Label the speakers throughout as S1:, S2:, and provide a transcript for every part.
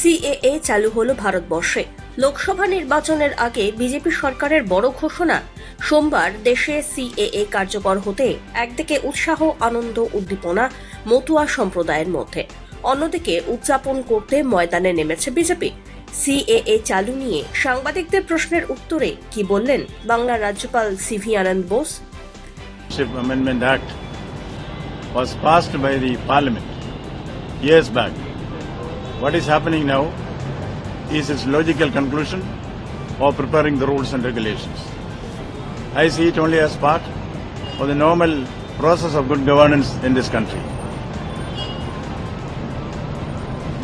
S1: CAA চালু হলো ভারতবর্ষে। লোকসভা নির্বাচনের আগে বিজেপি সরকারের বড় ঘোষণা। সোমবার দেশে সিএএ কার্যকর হতে একদিকে উৎসাহ, আনন্দ, উদ্দীপনা, মতুয়া সম্প্রদায়ের মধ্যে। অন্যদিকে উদযাপন করতে ময়দানে নেমেছে বিজেপি। সিএএ চালু নিয়ে সাংবাদিকদের প্রশ্নের উত্তরে কি বললেন বাংলার রাজ্যপাল C V Ananda Bose?
S2: Amendment Act was passed by the Parliament years back. What is happening now is its logical conclusion of preparing the rules and regulations. I see it only as part of the normal process of good governance in this country.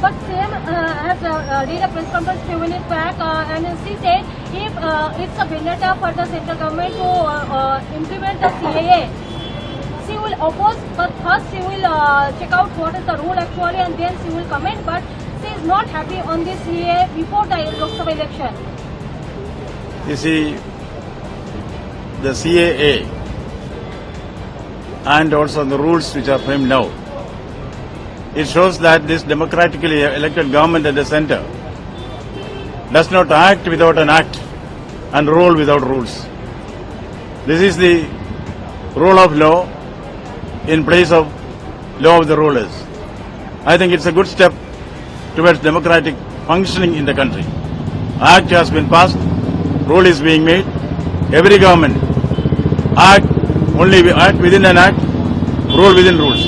S3: But same uh, as uh, uh, did a press conference few minutes back, uh, and she said if uh, it's a vendetta for the central government to uh, uh, implement the CAA, she will oppose. But first she will uh, check out what is the rule actually, and then she will comment. But is not happy on this CAA before the Lok Sabha election.
S2: You see, the CAA and also the rules which are framed now, it shows that this democratically elected government at the center does not act without an act and rule without rules. This is the rule of law in place of law of the rulers. I think it's a good step towards democratic functioning in the country. Act has been passed, rule is being made. Every government act only act within an act, rule within rules.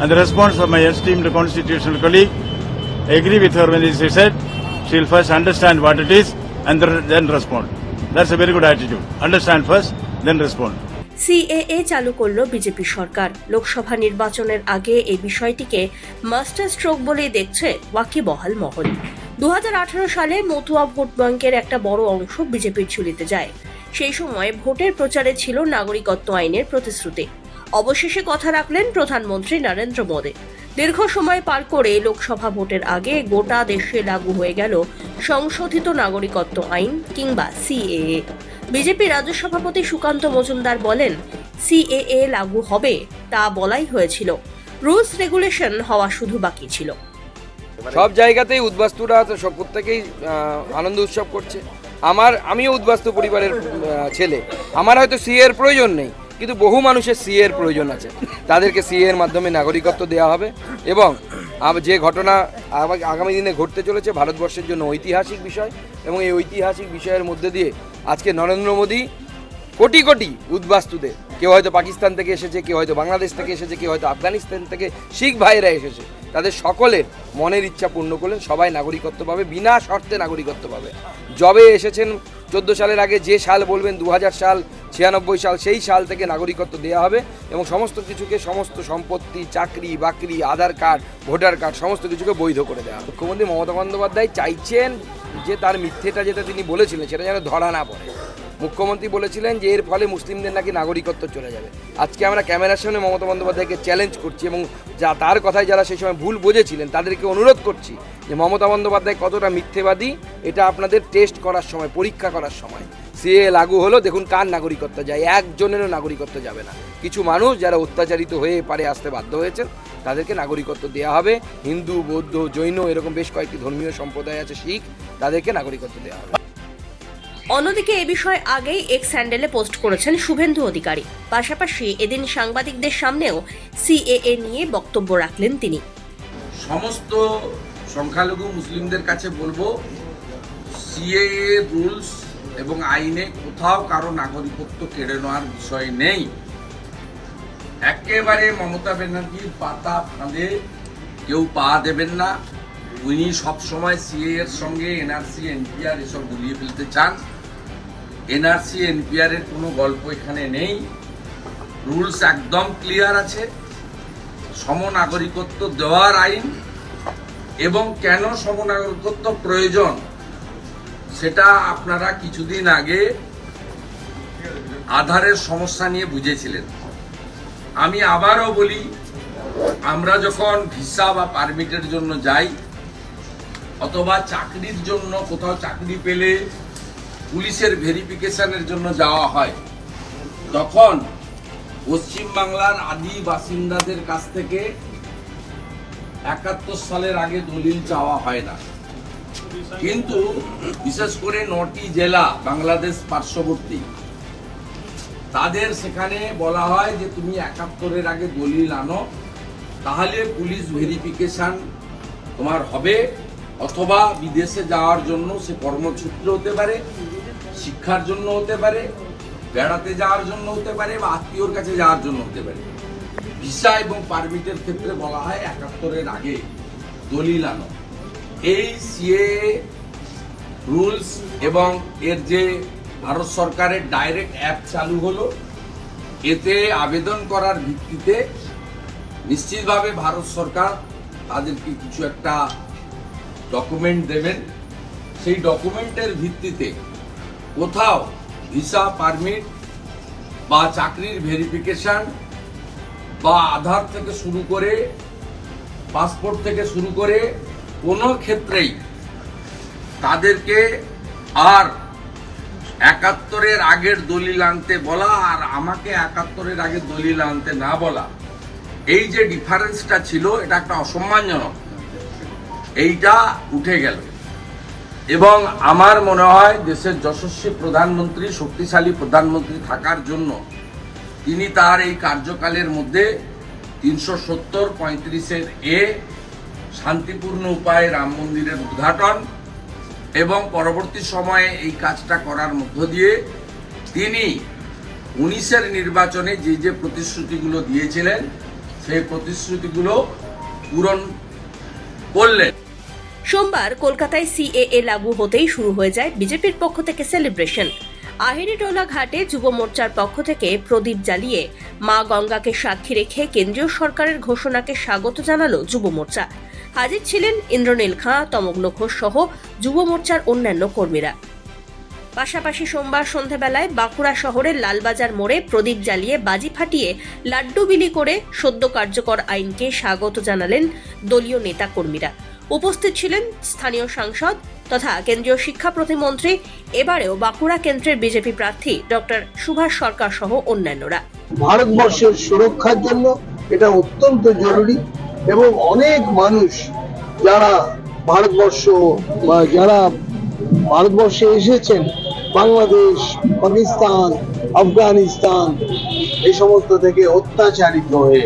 S2: And the response of my esteemed constitutional colleague, I agree with her when she said she will first understand what it is and then respond. That's a very good attitude. Understand first, then respond.
S1: C A A চালু করল BJP সরকার। লোকসভা নির্বাচনের আগে এই বিষয়টিকে master stroke বলেই দেখছে ওয়াকিবহাল মহল। দুহাজার আঠারো সালে মতুয়া ভোট ব্যাংকের একটা বড় অংশ বিজেপির ঝুলিতে যায়। সেই সময় ভোটের প্রচারে ছিল নাগরিকত্ব আইনের প্রতিশ্রুতি। অবশেষে কথা রাখলেন প্রধানমন্ত্রী নরেন্দ্র মোদী। দীর্ঘ সময় পার করে লোকসভা ভোটের আগে গোটা দেশে লাগু হয়ে গেল সংশোধিত নাগরিকত্ব আইন কিংবা সিএএ। বিজেপি রাজ্য সভাপতি সুকান্ত মজুমদার বলেন, সিএএ লাগু হবে, তা বলাই হয়েছিল। রুলস রেগুলেশন হওয়া শুধু বাকি ছিল।
S4: সব জায়গাতেই উদ্বাস্তুরা সব প্রত্যেকেই আনন্দ উৎসব করছে। আমার, আমিও উদ্বাস্তু পরিবারের ছেলে। আমার হয়তো সিএ এর প্রয়োজন নেই, কিন্তু বহু মানুষের সিএ এর প্রয়োজন আছে। তাদেরকে সিএ এর মাধ্যমে নাগরিকত্ব দেওয়া হবে এবং যে ঘটনা আগামী দিনে ঘটতে চলেছে ভারতবর্ষের জন্য ঐতিহাসিক বিষয় এবং এই ঐতিহাসিক বিষয়ের মধ্যে দিয়ে আজকে নরেন্দ্র মোদী কোটি কোটি উদ্বাস্তুদের, কেউ হয়তো পাকিস্তান থেকে এসেছে, কেউ হয়তো বাংলাদেশ থেকে এসেছে, কেউ হয়তো আফগানিস্তান থেকে শিখ ভাইরা এসেছে। তাদের সকলের মনের ইচ্ছা পূর্ণ করলেন, সবাই নাগরিকত্ব পাবে, বিনা শর্তে নাগরিকত্ব পাবে। জবে এসেছেন চোদ্দ সালের আগে যে সাল বলবেন দু হাজার সাল, ছিয়ানব্বই সাল, সেই সাল থেকে নাগরিকত্ব দেওয়া হবে এবং সমস্ত কিছুকে সমস্ত সম্পত্তি, চাকরি, বাকরি, আধার কার্ড, ভোটার কার্ড, সমস্ত কিছুকে বৈধ করে দেওয়া মুখ্যমন্ত্রী মমতা বন্দ্যোপাধ্যায় চাইছেন যে তার মিথ্যেটা যেটা তিনি বলেছিলেন, সেটা যেন ধরা না পড়ে। মুখ্যমন্ত্রী বলেছিলেন যে, এর ফলে মুসলিমদের নাকি নাগরিকত্ব চলে যাবে। আজকে আমরা ক্যামেরার সামনে মমতা বন্দ্যোপাধ্যায়কে চ্যালেঞ্জ করছি এবং যা, তার কথায় যারা সেই সময় ভুল বুঝেছিলেন, তাদেরকে অনুরোধ করছি যে, মমতা বন্দ্যোপাধ্যায় কতটা মিথ্যেবাদী, এটা আপনাদের টেস্ট করার সময়, পরীক্ষা করার সময়। সিএ লাগু হলো, দেখুন কার নাগরিকত্ব যায়, একজনেরও নাগরিকত্ব যাবে না। কিছু মানুষ যারা অত্যাচারিত হয়ে পারে আসতে বাধ্য হয়েছেন, তাদেরকে নাগরিকত্ব দেওয়া হবে। হিন্দু, বৌদ্ধ, জৈন, এরকম বেশ কয়েকটি ধর্মীয় সম্প্রদায় আছে শিখ, তাদেরকে নাগরিকত্ব দেওয়া হবে।
S1: অন্যদিকে এ বিষয়ে আগেই এক্স স্যান্ডেলে পোস্ট করেছেন শুভেন্দু অধিকারী। পাশাপাশি এদিন সাংবাদিকদের সামনেও সিএএ নিয়ে বক্তব্য রাখলেন তিনি।
S5: সমস্ত সংখ্যালঘু মুসলিমদের কাছে বলব সিএএ রুলস এবং আইনে কোথাও কারও নাগরিকত্ব কেড়ে নেওয়ার বিষয় নেই। একেবারে মমতা ব্যানার্জির পাতা ফাঁদে কেউ পা দেবেন না। উনি সবসময় সিএ এর সঙ্গে এনআরসি এনপিআর এসব গুলিয়ে ফেলতে চান। এনআরসি এনপিআর এর কোনো গল্প এখানে নেই। রুলস একদম ক্লিয়ার আছে। সমনাগরিকত্ব দেওয়ার আইন এবং কেন সমনাগরিকত্ব প্রয়োজন সেটা আপনারা কিছুদিন আগে আধারের সমস্যা নিয়ে বুঝেছিলেন। আমি আবারও বলি, আমরা যখন ভিসা বা পারমিটের জন্য যাই, অথবা চাকরির জন্য কোথাও চাকরি পেলে পুলিশের ভেরিফিকেশনের জন্য যাওয়া হয়। তখন পশ্চিমবাংলার আদি বাসিন্দাদের কাছ থেকে একাত্তর সালের আগে দলিল চাওয়া হয় না। কিন্তু বিশেষ করে নটি জেলা বাংলাদেশ পার্শ্ববর্তী, তাদের সেখানে বলা হয় যে তুমি একাত্তরের আগে দলিল আনো, তাহলে পুলিশ ভেরিফিকেশান তোমার হবে, অথবা বিদেশে যাওয়ার জন্য সে কর্মসূত্র হতে পারে। শিক্ষার জন্য হতে পারে, বেড়াতে যাওয়ার জন্য হতে পারে বা আত্মীয়র কাছে যাওয়ার জন্য হতে পারে। ভিসা এবং পারমিটের ক্ষেত্রে বলা হয় একাত্তরের আগে দলিল আনো। এই সিএ রুলস এবং এর যে ভারত সরকারের ডাইরেক্ট অ্যাপ চালু হলো, এতে আবেদন করার ভিত্তিতে নিশ্চিতভাবে ভারত সরকার তাদেরকে কিছু একটা ডকুমেন্ট দেবেন। সেই ডকুমেন্টের ভিত্তিতে কোথাও ভিসা পারমিট বা চাকরির ভেরিফিকেশন বা আধার থেকে শুরু করে পাসপোর্ট থেকে শুরু করে কোনো ক্ষেত্রেই তাদেরকে আর একাত্তরের আগের দলিল আনতে বলা আর আমাকে একাত্তরের আগে দলিল আনতে না বলা, এই যে ডিফারেন্সটা ছিল, এটা একটা অসম্মানজনক। এইটা উঠে গেল। এবং আমার মনে হয় দেশের যশস্বী প্রধানমন্ত্রী, শক্তিশালী প্রধানমন্ত্রী থাকার জন্য তিনি তার এই কার্যকালের মধ্যে তিনশো সত্তর পঁয়ত্রিশের এ শান্তিপূর্ণ উপায়ে রাম মন্দিরের উদ্ঘাটন এবং পরবর্তী সময়ে এই কাজটা করার মধ্য দিয়ে তিনি উনিশের নির্বাচনে যে যে প্রতিশ্রুতিগুলো দিয়েছিলেন, সেই প্রতিশ্রুতিগুলো পূরণ করলেন।
S1: সোমবার কলকাতায় সিএএ লাগু হতেই শুরু হয়ে যায় বিজেপির পক্ষ থেকে সেলিব্রেশন আহিরিটোলা ঘাটে যুব মোর্চার পক্ষ থেকে প্রদীপ জ্বালিয়ে মা গঙ্গাকে সাক্ষী রেখে কেন্দ্রীয় সরকারের ঘোষণাকে স্বাগত জানালো যুব মোর্চা। হাজির ছিলেন ইন্দ্রনীল খাঁ তমগ্ন ঘোষ সহ যুব মোর্চার অন্যান্য কর্মীরা। পাশাপাশি সোমবার সন্ধেবেলায় বাঁকুড়া শহরের লালবাজার মোড়ে প্রদীপ জ্বালিয়ে বাজি ফাটিয়ে লাড্ডু বিলি করে সদ্য কার্যকর আইনকে স্বাগত জানালেন দলীয় নেতা কর্মীরা উপস্থিত ছিলেন স্থানীয় সাংসদ তথা কেন্দ্রীয় শিক্ষা প্রতিমন্ত্রী, এবারেও বাঁকুড়া কেন্দ্রের বিজেপি প্রার্থী ডক্টর সুভাষ সরকার সহ অন্যান্যরা।
S6: ভারতবর্ষের সুরক্ষার জন্য এটা অত্যন্ত জরুরি এবং অনেক মানুষ যারা ভারতবর্ষ বা যারা ভারতবর্ষে এসেছেন, বাংলাদেশ, পাকিস্তান, আফগানিস্তান, এই সমস্ত থেকে অত্যাচারিত হয়ে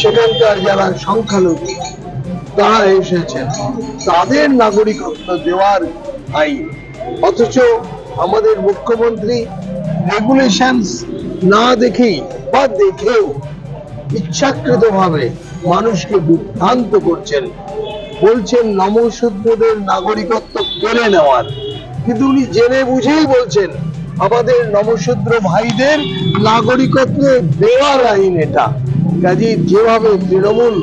S6: সেখানকার যারা সংখ্যালঘু তারা এসেছেন। তাদের নাগরিকত্ব দেওয়ার আইন। অথচ আমাদের মুখ্যমন্ত্রী রেগুলেশনস না দেখেই বা দেখেও ইচ্ছাকৃতভাবে মানুষকে বিভ্রান্ত করছেন। বলছেন নমশূদ্রদের নাগরিকত্ব কেড়ে নেওয়ার। কিন্তু উনি জেনে বুঝেই বলছেন, আমাদের নমশূদ্র ভাইদের নাগরিকত্ব দেওয়ার আইন এটা। কাজে যেভাবে তৃণমূল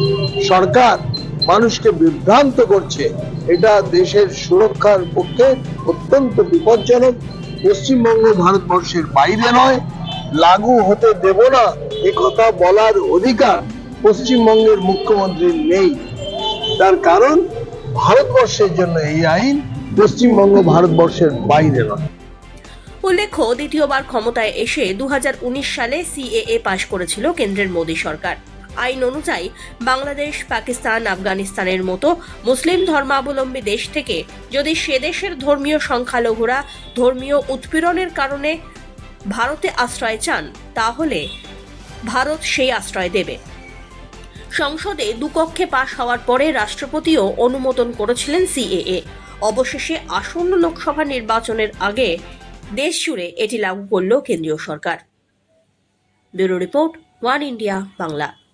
S6: সরকার মানুষকে বিভ্রান্ত করছে। এটা দেশের সুরক্ষার পক্ষে অত্যন্ত বিপজ্জনক। পশ্চিমবঙ্গ ভারতবর্ষের বাইরে নয়, লাগু হতে দেব না, এ কথা বলার অধিকার পশ্চিমবঙ্গের মুখ্যমন্ত্রীর নেই। তার কারণ, ভারতবর্ষের জন্য এই আইন পশ্চিমবঙ্গ ভারতবর্ষের বাইরে নয়।
S1: উল্লেখ্য, দ্বিতীয়বার ক্ষমতায় এসে দু হাজার উনিশ সালে সিএএ পাশ করেছিল কেন্দ্রের মোদী সরকার। আইন অনুযায়ী বাংলাদেশ, পাকিস্তান, আফগানিস্তানের মতো মুসলিম ধর্মাবলম্বী দেশ থেকে যদি সে দেশের ধর্মীয় সংখ্যালঘুরা ধর্মীয় উৎপীড়নের কারণে ভারতে আশ্রয় চান, তাহলে ভারত সেই আশ্রয় দেবে। সংসদে দুকক্ষে পাশ হওয়ার পরে রাষ্ট্রপতিও অনুমোদন করেছিলেন সিএএ। অবশেষে আসন্ন লোকসভা নির্বাচনের আগে দেশ জুড়ে এটি লাগু করল কেন্দ্রীয় সরকার। Bureau report, One India, Bangla.